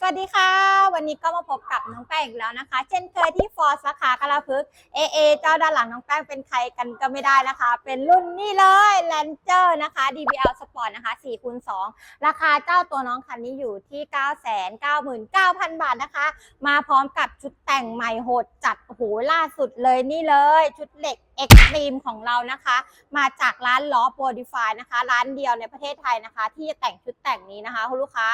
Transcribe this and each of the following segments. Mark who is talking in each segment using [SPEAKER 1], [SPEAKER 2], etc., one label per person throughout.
[SPEAKER 1] สวัสดีค่ะ วันนี้ก็มาพบกับน้องแป้งอีกแล้วนะคะ เช่นเคยที่ฟอร์สาขากระพึกเอเอเจ้าด้านหลังน้องแป้งเป็นใครกันก็ไม่ได้นะคะ เป็นรุ่นนี่เลยแลนเจอร์นะคะ DBL Sport นะคะ4คูณ2ราคาเจ้าตัวน้องคันนี้อยู่ที่ 999,000 บาทนะคะ มาพร้อมกับชุดแต่งใหม่โหดจัดโอ้โหล่าสุดเลยนี่เลย ชุดเหล็ก เอ็กซ์ตรีมของเรานะคะ มาจากร้านล้อโปรดิฟายนะคะ ร้านเดียวในประเทศไทยนะคะ ที่จะแต่งชุดแต่งนี้นะคะคุณลูกค้า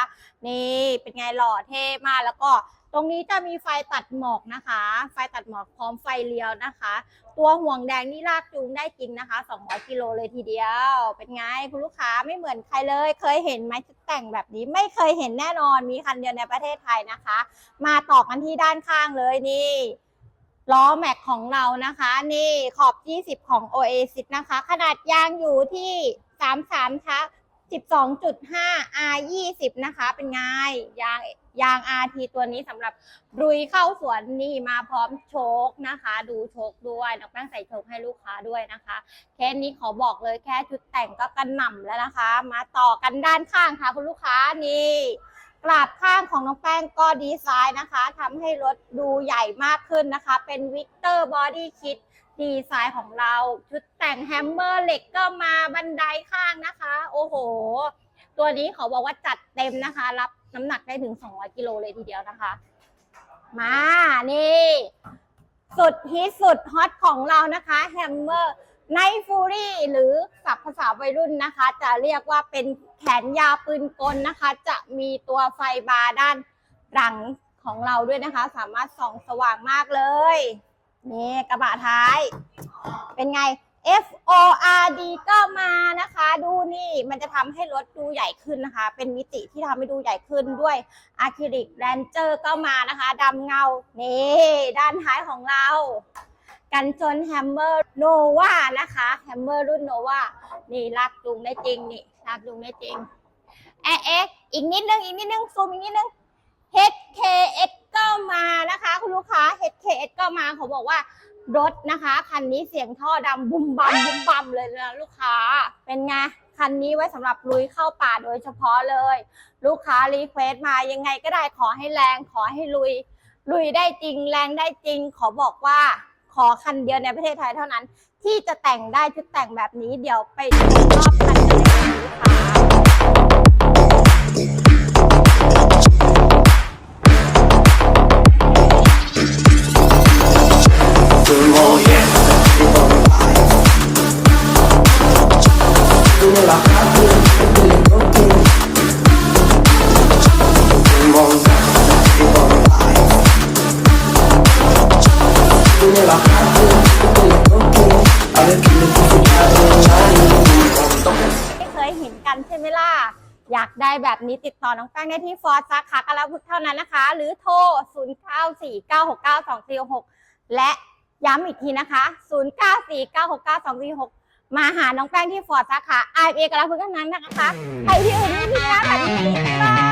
[SPEAKER 1] นี่เป็นไงหล่อเท่มากแล้วก็ตรงนี้จะมีไฟตัดหมอกนะคะ ไฟตัดหมอกพร้อมไฟเลี้ยวนะคะ ตัวห่วงแดงนี่ลากจูงได้จริงนะคะ 200 กิโลเลยทีเดียว เป็นไงคุณลูกค้าไม่เหมือนใครเลย เคยเห็นไหมชุดแต่งแบบนี้ไม่เคยเห็นแน่นอน มีคันเดียวในประเทศไทยนะคะ มาต่อกันที่ด้านข้างเลยนี่ ล้อแม็กของเรานะคะ นี่ขอบ 20 ของ Oasis นะคะ ขนาดยางอยู่ที่ 33ทับ12.5 R 20นะคะ เป็นไงยางยาง RT ตัวนี้สำหรับรุยเข้าสวนนี่มาพร้อมโชคนะคะ ดูโชคด้วยน้องแป้งใส่โชคให้ลูกค้าด้วยนะคะแค่นี้ขอบอกเลยแค่ชุดแต่งก็กระหน่ำแล้วนะคะ มาต่อกันด้านข้างค่ะคุณลูกค้านี่ กราบข้างของน้องแป้งก็ดีไซน์นะคะทำให้รถดูใหญ่มากขึ้นนะคะ เป็นวิกเตอร์บอดี้คิดดีไซน์ของเรา ชุดแต่งแฮมเมอร์เหล็กก็มาบันไดข้างนะคะ โอ้โห ตัวนี้เขาบอกว่าจัดเต็มนะคะ รับน้ำหนักได้ถึง 200 กิโลเลยทีเดียวนะคะ มานี่ สุดฮิตสุดฮอตของเรานะคะแฮมเมอร์ ไนฟูรี่หรือศัพท์ภาษาวัยรุ่นนะคะ จะเรียกว่าเป็นแขนยาวปืนกลนะคะ จะมีตัวไฟบาร์ด้านหลังของเราด้วยนะคะ สามารถส่องสว่างมากเลย นี่กระบะท้าย เป็นไง F O R D ก็มานะคะ ดูนี่มันจะทำให้รถดูใหญ่ขึ้นนะคะ เป็นมิติที่ทำให้ดูใหญ่ขึ้นด้วยอะคริลิกแรนเจอร์ก็มานะคะดำเงา นี่ ด้านท้ายของเรา กันชนแฮมเมอร์โนวานะคะแฮมเมอร์รุ่นโนวานี่ลากจูงได้จริงนี่ลากจูงได้จริงแอเอ๊ะอีกนิดนึงอีกนิดนึงซูมอีกนิดนึง HKS ก็มานะคะ คุณลูกค้า HKS ก็มาเขาบอกว่ารถนะคะคันนี้เสียงท่อดำบุมบัมบุมบัมเลยนะลูกค้าเป็นไงคันนี้ไว้สำหรับลุยเข้าป่าโดยเฉพาะเลย ลูกค้ารีเควสมายังไงก็ได้ขอให้แรงขอให้ลุย ลุยได้จริงแรงได้จริง ขอบอกว่า ขอคันเดียวในประเทศไทยเท่านั้น ที่จะแต่งได้ชุดแต่งแบบนี้เดี๋ยวไปรอบคันกันเลยค่ะ อยากได้แบบนี้ติดต่อน้องแป้งได้ที่ฟอร์สาขากะลาพุกเท่านั้นนะคะ หรือโทร 0949692466 และย้ำอีกทีนะคะ 0949692466 มาหาน้องแป้งที่ฟอร์สาขาไอเอกลาพุกเท่านั้นนะคะ ใครที่อื่นไม่มีนะแบบนี้บ๊ายบาย